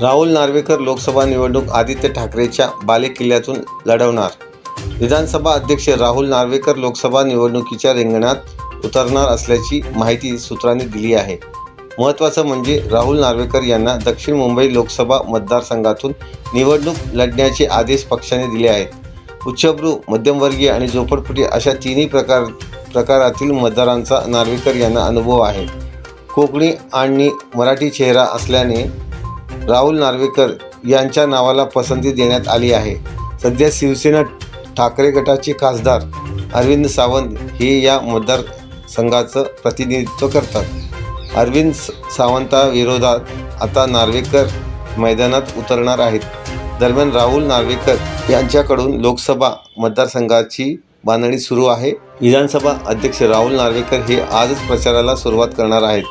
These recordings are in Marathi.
राहुल नार्वेकर लोकसभा निवडणूक आदित्य ठाकरेच्या बालेकिल्ल्यातून लढवणार. विधानसभा अध्यक्ष राहुल नार्वेकर लोकसभा निवडणुकीच्या रिंगणात उतरणार असल्याची माहिती सूत्रांनी दिली आहे. महत्त्वाचं म्हणजे राहुल नार्वेकर यांना दक्षिण मुंबई लोकसभा मतदारसंघातून निवडणूक लढण्याचे आदेश पक्षाने दिले आहेत. उच्चभ्रू मध्यमवर्गीय आणि झोपडपट्टी अशा तिन्ही प्रकार प्रकारातील मतदारांचा नार्वेकर यांना अनुभव आहे. कोकणी आणि मराठी चेहरा असल्याने राहुल नार्वेकर यांच्या नावाला पसंती देण्यात आली आहे. सध्या शिवसेना ठाकरे गटाचे खासदार अरविंद सावंत हे या मतदारसंघाचं प्रतिनिधित्व करतात. अरविंद सावंताविरोधात आता नार्वेकर मैदानात उतरणार आहेत. दरम्यान राहुल नार्वेकर यांच्याकडून लोकसभा मतदारसंघाची बांधणी सुरू आहे. विधानसभा अध्यक्ष राहुल नार्वेकर हे आजच प्रचाराला सुरुवात करणार आहेत.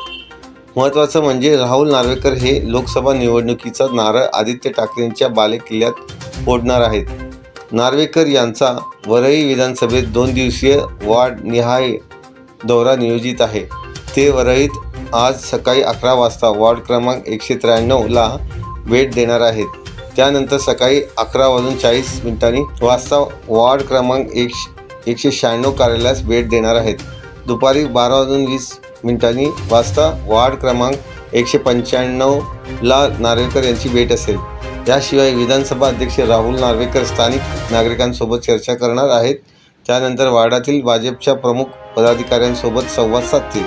महत्त्वाचं म्हणजे राहुल नार्वेकर हे लोकसभा निवडणुकीचा नारळ आदित्य ठाकरेंच्या बालेकिल्ल्यात फोडणार आहेत. नार्वेकर यांचा वरळी विधानसभेत दोन दिवसीय वार्ड निहाय दौरा नियोजित आहे. ते वरळीत आज सकाळी अकरा वाजता वार्ड क्रमांक एकशे त्र्याण्णवला भेट देणार आहेत. त्यानंतर सकाळी अकरा वाजून चाळीस मिनिटांनी वाजता वार्ड क्रमांक एकशे एकशे शहाण्णव कार्यालयास भेट देणार आहेत. दुपारी बारा वाजून वीस मिनिटांनी वाजता वार्ड क्रमांक एकशे पंच्याण्णवला नार्वेकर यांची भेट असेल. याशिवाय विधानसभा अध्यक्ष राहुल नार्वेकर स्थानिक नागरिकांसोबत चर्चा करणार आहेत. त्यानंतर वार्डातील भाजपच्या प्रमुख पदाधिकाऱ्यांसोबत संवाद साधतील.